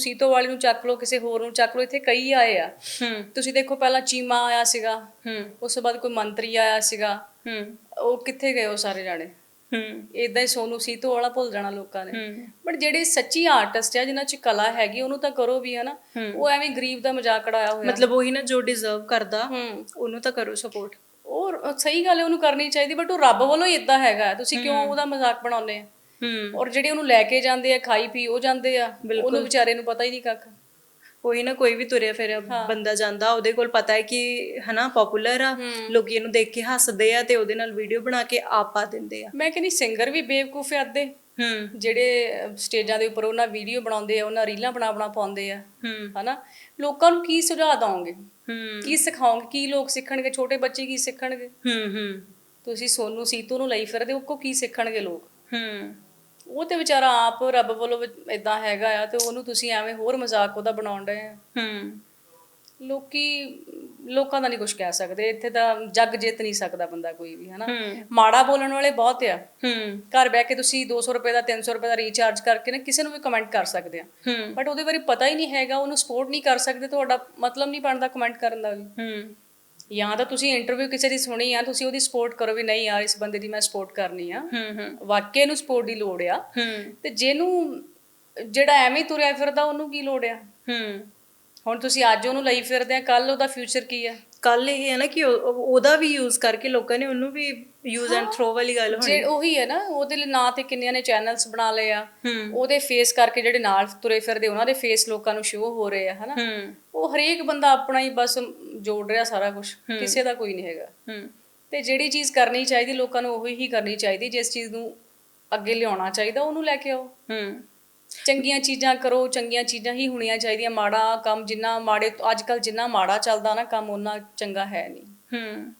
ਸੀਤੋ ਵਾਲੀ ਨੂੰ ਚੱਕ ਲਓ ਕਿਸੇ ਹੋਰ ਨੂੰ ਚੱਕ ਲਓ ਇੱਥੇ ਕਈ ਆਏ ਆ। ਹੂੰ। ਤੁਸੀਂ ਦੇਖੋ ਪਹਿਲਾਂ ਚੀਮਾ ਆਇਆ ਸੀਗਾ। ਹੂੰ। ਉਸ ਤੋਂ ਬਾਅਦ ਕੋਈ ਮੰਤਰੀ ਆਇਆ ਸੀਗਾ। ਹੂੰ। ਉਹ ਕਿੱਥੇ ਗਏ ਉਹ ਸਾਰੇ ਜਾਣੇ? ਹੂੰ। ਇਦਾਂ ਹੀ ਸੋਨੂ ਸੀਤੋ ਵਾਲਾ ਭੁੱਲ ਜਾਣਾ ਲੋਕਾਂ ਨੇ। ਬਟ ਜਿਹੜੇ ਸੱਚੀ ਆਰਟਿਸਟ ਆ ਜਿਨ੍ਹਾਂ 'ਚ ਕਲਾ ਹੈਗੀ ਉਹਨੂੰ ਤਾਂ ਕਰੋ ਵੀ ਹਨਾ। ਉਹ ਐਵੇਂ ਗਰੀਬ ਦਾ ਮਜ਼ਾਕ ਉਡਾਇਆ ਹੋਇਆ। ਮਤਲਬ ਉਹੀ ਨਾ ਜੋ ਡਿਜ਼ਰਵ ਕਰਦਾ ਉਹਨੂੰ ਤਾਂ ਕਰੋ ਸਪੋਰਟ ਔਰ ਸਹੀ ਗੱਲ ਹੈ ਉਹਨੂੰ ਕਰਨੀ ਚਾਹੀਦੀ ਬਟ ਉਹ ਰੱਬ ਵੱਲੋਂ ਹੀ ਇਦਾਂ ਹੈਗਾ। ਤੁਸੀਂ ਕਿਉਂ ਉਹਦਾ ਮਜ਼ਾਕ ਬਣਾਉਂਦੇ ਆ? ਔਰ ਜਿਹੜੇ ਉਹਨੂੰ ਲੈ ਕੇ ਜਾਂਦੇ ਆ ਖਾਈ ਪੀ ਉਹ ਜਾਂਦੇ ਆ। ਉਹਨੂੰ ਵਿਚਾਰੇ ਨੂੰ ਪਤਾ ਹੀ ਨਹੀਂ ਕੱਖ। ਉਹੀ ਨਾ ਕੋਈ ਵੀ ਤੁਰਿਆ ਫਿਰਿਆ ਬੰਦਾ ਜਾਂਦਾ ਉਹਦੇ ਕੋਲ ਪਤਾ ਹੈ ਕਿ ਹਨਾ ਪਪੂਲਰ ਆ ਲੋਕੀ ਇਹਨੂੰ ਦੇਖ ਕੇ ਹੱਸਦੇ ਆ ਤੇ ਉਹਦੇ ਨਾਲ ਵੀਡੀਓ ਬਣਾ ਕੇ ਆਪ ਦਿੰਦੇ ਆ। ਮੈਂ ਕਹਿੰਦੀ ਸਿੰਗਰ ਵੀ ਬੇਵਕੂਫ ਆ ਅੱਧੇ। ਹੂੰ। ਜਿਹੜੇ ਸਟੇਜਾਂ ਦੇ ਉੱਪਰ ਉਹਨਾਂ ਵੀਡੀਓ ਬਣਾਉਂਦੇ ਆ ਉਹਨਾਂ ਰੀਲਾਂ ਬਣਾ ਬਣਾ ਪਾਉਂਦੇ ਆ। ਹਨਾ? ਲੋਕਾਂ ਨੂੰ ਕੀ ਸੁਝਾਅ ਦਵੋਗੇ? ਹੂੰ। ਕੀ ਸਿਖਾਓਗੇ? ਕੀ ਲੋਕ ਸਿੱਖਣਗੇ? ਛੋਟੇ ਬੱਚੇ ਕੀ ਸਿੱਖਣਗੇ? ਹੂੰ ਹੂੰ। ਤੁਸੀਂ ਸੋਨੂ ਸੀਤੂ ਨੂੰ ਲਈ ਫਿਰਦੇ ਉਹ ਕੋ ਕੀ ਸਿੱਖਣਗੇ ਲੋਕ? ਹੂੰ। ਉਹ ਤੇ ਵਿਚਾਰਾ ਆਪ ਰੱਬ ਵੱਲੋਂ ਇਦਾਂ ਹੈਗਾ ਆ ਤੇ ਉਹਨੂੰ ਤੁਸੀਂ ਐਵੇਂ ਹੋਰ ਮਜ਼ਾਕ ਉਹਦਾ ਬਣਾਉਣ ਰਹੇ ਆ। ਹੂੰ। ਲੋਕੀ ਲੋਕਾਂ ਦਾ ਨਹੀਂ ਕੁਝ ਕਹਿ ਸਕਦੇ। ਇੱਥੇ ਤਾਂ ਜੱਗ ਜਿੱਤ ਨਹੀਂ ਸਕਦਾ ਬੰਦਾ ਕੋਈ ਵੀ ਹਨਾ? ਮਾੜਾ ਬੋਲਣ ਵਾਲੇ ਬਹੁਤ ਆ। ਹੂੰ। ਘਰ ਬਹਿ ਕੇ ਤੁਸੀਂ 200 ਰੁਪਏ ਦਾ 300 ਰੁਪਏ ਦਾ ਰੀਚਾਰਜ ਕਰਕੇ ਨਾ ਕਿਸੇ ਨੂੰ ਵੀ ਕਮੈਂਟ ਕਰ ਸਕਦੇ ਆ। ਬਟ ਉਹਦੇ ਬਾਰੇ ਪਤਾ ਹੀ ਨਹੀਂ ਹੈਗਾ ਉਹਨੂੰ ਸਪੋਰਟ ਨਹੀਂ ਕਰ ਸਕਦੇ ਤੁਹਾਡਾ ਮਤਲਬ ਨਹੀਂ ਬਣਦਾ ਕਮੈਂਟ ਕਰਨ ਦਾ ਵੀ। ਹੂੰ। ਜਾਂ ਤਾਂ ਤੁਸੀਂ ਇੰਟਰਵਿਊ ਕਿਸੇ ਦੀ ਸੁਣੀ ਆ ਤੁਸੀਂ ਉਹਦੀ ਸਪੋਰਟ ਕਰੋ ਵੀ ਨਹੀਂ ਯਾਰ ਇਸ ਬੰਦੇ ਦੀ ਮੈਂ ਸਪੋਰਟ ਕਰਨੀ ਆ। ਵਾਕਿਆ ਨੂੰ ਸਪੋਰਟ ਦੀ ਲੋੜ ਆ। ਤੇ ਜਿਹਨੂੰ ਜਿਹੜਾ ਐਵੇਂ ਤੁਰਿਆ ਫਿਰਦਾ ਉਹਨੂੰ ਕੀ ਲੋੜ ਆ? ਹੁਣ ਤੁਸੀਂ ਅੱਜ ਉਹਨੂੰ ਲਈ ਫਿਰਦੇ ਆ ਕੱਲ ਉਹਦਾ ਫਿਊਚਰ ਕੀ ਆ? ਕੱਲ ਇਹ ਹੈ ਨਾ ਕਿ ਉਹ- ਉਹ- ਉਹਦਾ ਵੀ ਯੂਜ਼ ਕਰਕੇ ਲੋਕਾਂ ਨੇ ਉਹਨੂੰ ਵੀ ਯੂਜ਼ ਐਂਡ ਥਰੋ ਵਾਲੀ ਗੱਲ ਹੋਣੀ। ਜੇ ਉਹੀ ਹੈ ਨਾ ਉਹਦੇ ਲਈ ਨਾਂ ਤੇ ਕਿੰਨਿਆਂ ਨੇ ਚੈਨਲਸ ਬਣਾ ਲਏ ਆ। ਹੂੰ। ਉਹਦੇ ਫੇਸ ਕਰਕੇ ਜਿਹੜੇ ਨਾਲ ਤੁਰੇ ਫਿਰਦੇ ਉਹਨਾਂ ਦੇ ਫੇਸ ਲੋਕਾਂ ਨੂੰ ਸ਼ੋਅ ਹੋ ਰਹੇ ਆ ਹਨਾ। ਹੂੰ। ਉਹ ਹਰੇਕ ਬੰਦਾ ਆਪਣਾ ਹੀ ਬਸ ਜੋੜ ਰਿਹਾ ਸਾਰਾ ਕੁਝ ਕਿਸੇ ਦਾ ਕੋਈ ਨਹੀਂ ਹੈਗਾ। ਹੂੰ। ਤੇ ਜਿਹੜੀ ਚੀਜ਼ ਕਰਨੀ ਚਾਹੀਦੀ ਲੋਕਾਂ ਨੂੰ ਉਹੀ ਹੀ ਕਰਨੀ ਚਾਹੀਦੀ ਜਿਸ ਚੀਜ਼ ਨੂੰ ਅੱਗੇ ਲਿਆਉਣਾ ਚਾਹੀਦਾ ਉਹਨੂੰ ਲੈ ਕੇ ਆਓ। ਹੂੰ। ਚੰਗੀਆਂ ਚੀਜ਼ਾਂ ਕਰੋ ਚੰਗੀਆਂ ਚੀਜ਼ਾਂ ਹੀ ਹੋਣੀਆਂ ਚਾਹੀਦੀਆਂ। ਮਾੜਾ ਕੰਮ ਜਿੰਨਾ ਮਾੜੇ ਅੱਜ ਕੱਲ ਜਿੰਨਾ ਮਾੜਾ ਚੱਲਦਾ ਨਾ ਕੰਮ ਉਹਨਾਂ ਚੰਗਾ ਹੈ ਨਹੀਂ। ਹੂੰ।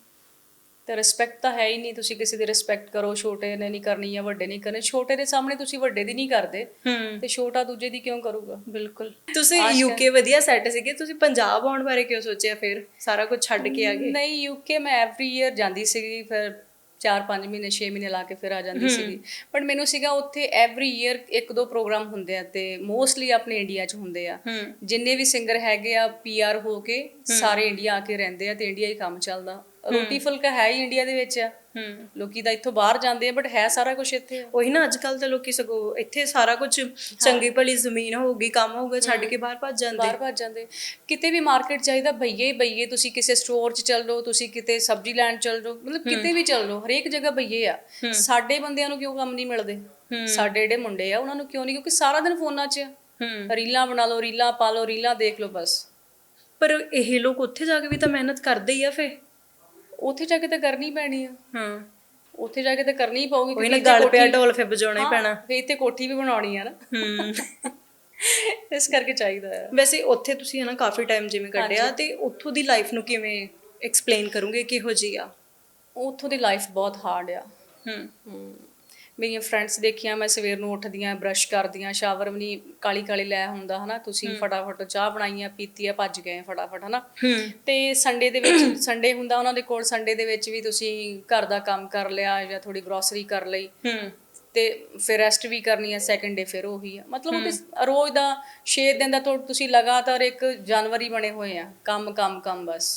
ਤੇ ਰਿਸਪੈਕਟ ਤਾਂ ਹੈ ਹੀ ਨਹੀਂ। ਤੁਸੀਂ ਕਿਸੇ ਦੀ ਰਿਸਪੈਕਟ ਕਰੋ ਛੋਟੇ ਨੇ ਨਹੀਂ ਕਰਨੀ ਜਾਂ ਵੱਡੇ ਨਹੀਂ ਕਰਨੇ। ਛੋਟੇ ਦੇ ਸਾਹਮਣੇ ਤੁਸੀਂ ਵੱਡੇ ਦੀ ਨਹੀਂ ਕਰਦੇ। ਹੂੰ। ਤੇ ਛੋਟਾ ਦੂਜੇ ਦੀ ਕਿਉਂ ਕਰੂਗਾ? ਬਿਲਕੁਲ। ਤੁਸੀਂ ਯੂਕੇ ਵਧੀਆ ਸੈੱਟ ਸੀਗੇ। ਤੁਸੀਂ ਪੰਜਾਬ ਆਉਣ ਬਾਰੇ ਕਿਉਂ ਸੋਚਿਆ? ਫਿਰ ਸਾਰਾ ਕੁਝ ਛੱਡ ਕੇ ਆ ਗਏ। ਨਹੀਂ ਯੂਕੇ ਮੈਂ ਐਵਰੀ ਈਅਰ ਜਾਂਦੀ ਸੀਗੀ। ਫਿਰ 4-5 ਮਹੀਨੇ 6 ਮਹੀਨੇ ਲਾ ਕੇ ਫਿਰ ਆ ਜਾਂਦੀ ਸੀਗੀ। ਬਟ ਮੈਨੂੰ ਸੀਗਾ ਉੱਥੇ ਐਵਰੀ ਈਅਰ ਇੱਕ ਦੋ ਪ੍ਰੋਗਰਾਮ ਹੁੰਦੇ ਆ ਤੇ ਮੋਸਟਲੀ ਆਪਣੇ ਇੰਡੀਆ 'ਚ ਹੁੰਦੇ ਆ। ਜਿੰਨੇ ਵੀ ਸਿੰਗਰ ਹੈਗੇ ਆ ਪੀਆਰ ਹੋ ਕੇ ਸਾਰੇ ਇੰਡੀਆ ਆ ਕੇ ਰਹਿੰਦੇ ਆ ਤੇ ਇੰਡੀਆ ਹੀ ਕੰਮ ਚੱਲਦਾ। ਰੋਟੀ ਫੁਲਕਾ ਹੈ ਹੀ ਇੰਡੀਆ ਦੇ ਵਿੱਚ ਆ। ਹੂੰ। ਲੋਕੀ ਤਾਂ ਇੱਥੋਂ ਬਾਹਰ ਜਾਂਦੇ ਆ ਬਟ ਹੈ ਸਾਰਾ ਕੁਝ ਇੱਥੇ। ਆ ਉਹੀ ਨਾ ਅੱਜ ਕੱਲ ਤਾਂ ਲੋਕੀ ਸਗੋਂ ਇੱਥੇ ਸਾਰਾ ਕੁਝ ਚੰਗੀ ਭਲੀ ਜ਼ਮੀਨ ਹੋਊਗੀ ਕੰਮ ਹੋਊਗਾ ਛੱਡ ਕੇ ਬਾਹਰ ਭੱਜ ਜਾਂਦੇ। ਬਾਹਰ ਭੱਜ ਜਾਂਦੇ। ਕਿਤੇ ਵੀ ਮਾਰਕੀਟ ਚਾਹੀਦਾ ਭਈਏ ਹੀ ਭਈਏ ਤੁਸੀਂ ਕਿਸੇ ਸਟੋਰ 'ਚ ਚੱਲ ਜਾਓ ਤੁਸੀਂ ਕਿਤੇ ਸਬਜ਼ੀ ਲੈਣ ਚੱਲ ਜਾਓ ਮਤਲਬ ਕਿਤੇ ਵੀ ਚੱਲ ਜਾਓ ਹਰੇਕ ਜਗ੍ਹਾ ਭਈਏ ਆ। ਸਾਡੇ ਬੰਦਿਆਂ ਨੂੰ ਕਿਉਂ ਕੰਮ ਨਹੀਂ ਮਿਲਦੇ? ਸਾਡੇ ਜਿਹੜੇ ਮੁੰਡੇ ਆ ਉਹਨਾਂ ਨੂੰ ਕਿਉਂ ਨਹੀਂ? ਕਿਉਂਕਿ ਸਾਰਾ ਦਿਨ ਫੋਨਾਂ 'ਚ ਰੀਲਾਂ ਬਣਾ ਲਓ ਰੀਲਾਂ ਪਾ ਲਓ ਰੀਲਾਂ ਦੇਖ ਲਓ ਬਸ। ਪਰ ਇਹ ਲੋਕ ਉੱਥੇ ਜਾ ਕੇ ਵੀ ਤਾਂ ਮਿਹਨਤ ਕਰਦੇ ਹੀ ਆ ਫੇ ਉੱਥੇ ਜਾ ਕੇ ਤਾਂ ਕਰਨੀ ਪੈਣੀ ਆ। ਹਾਂ। ਉੱਥੇ ਜਾ ਕੇ ਤਾਂ ਕਰਨੀ ਹੀ ਪਊਗੀ ਨਾ ਗਲ ਪਿਆ ਢੋਲ ਫੇ ਵਜਾਉਣਾ ਹੀ ਪੈਣਾ। ਫੇ ਇੱਥੇ ਕੋਠੀ ਵੀ ਬਣਾਉਣੀ ਆ ਨਾ। ਹੂੰ। ਇਸ ਕਰਕੇ ਚਾਹੀਦਾ ਆ। ਵੈਸੇ ਉੱਥੇ ਤੁਸੀਂ ਹਨਾ ਕਾਫੀ ਟਾਈਮ ਜਿਵੇਂ ਕੱਢਿਆ ਤੇ ਉੱਥੋਂ ਦੀ ਲਾਈਫ ਨੂੰ ਕਿਵੇਂ ਐਕਸਪਲੇਨ ਕਰੋਗੇ ਕਿਹੋ ਜੀ ਆ? ਉੱਥੋਂ ਦੀ ਲਾਈਫ ਬਹੁਤ ਹਾਰਡ ਆ। ਹੂੰ। ਮੇਰੀਆਂ ਫਰੈਂਡਸ ਦੇਖੀਆਂ ਮੈਂ ਸਵੇਰ ਨੂੰ ਉੱਠਦੀਆਂ ਬ੍ਰਸ਼ ਕਰਦੀਆਂ ਸ਼ਾਵਰ ਵੀ ਨਹੀਂ ਕਾਲੀ ਕਾਲੀ ਲੈ ਹੁੰਦਾ ਹਨਾ? ਤੁਸੀਂ ਫਟਾਫਟ ਚਾਹ ਬਣਾਈਆਂ ਪੀਤੀ ਆ ਭੱਜ ਗਏ ਫਟਾਫਟ ਹਨਾ? ਤੇ ਸੰਡੇ ਦੇ ਵਿੱਚ ਸੰਡੇ ਹੁੰਦਾ ਉਹਨਾਂ ਦੇ ਕੋਲ ਸੰਡੇ ਦੇ ਵਿੱਚ ਵੀ ਤੁਸੀਂ ਘਰ ਦਾ ਕੰਮ ਕਰ ਲਿਆ ਜਾਂ ਥੋੜੀ ਗਰੋਸਰੀ ਕਰ ਲਈ। ਤੇ ਫਿਰ ਰੈਸਟ ਵੀ ਕਰਨੀ ਹੈ ਸੈਕੰਡ ਡੇ ਫਿਰ ਉਹੀ ਆ। ਮਤਲਬ ਉਹਦੇ ਰੋਜ਼ ਦਾ 6 ਦਿਨ ਦਾ ਤੁਸੀਂ ਲਗਾਤਾਰ ਇੱਕ ਜਾਨਵਰ ਬਣੇ ਹੋਏ ਆ। ਕੰਮ ਕੰਮ ਕੰਮ ਬਸ।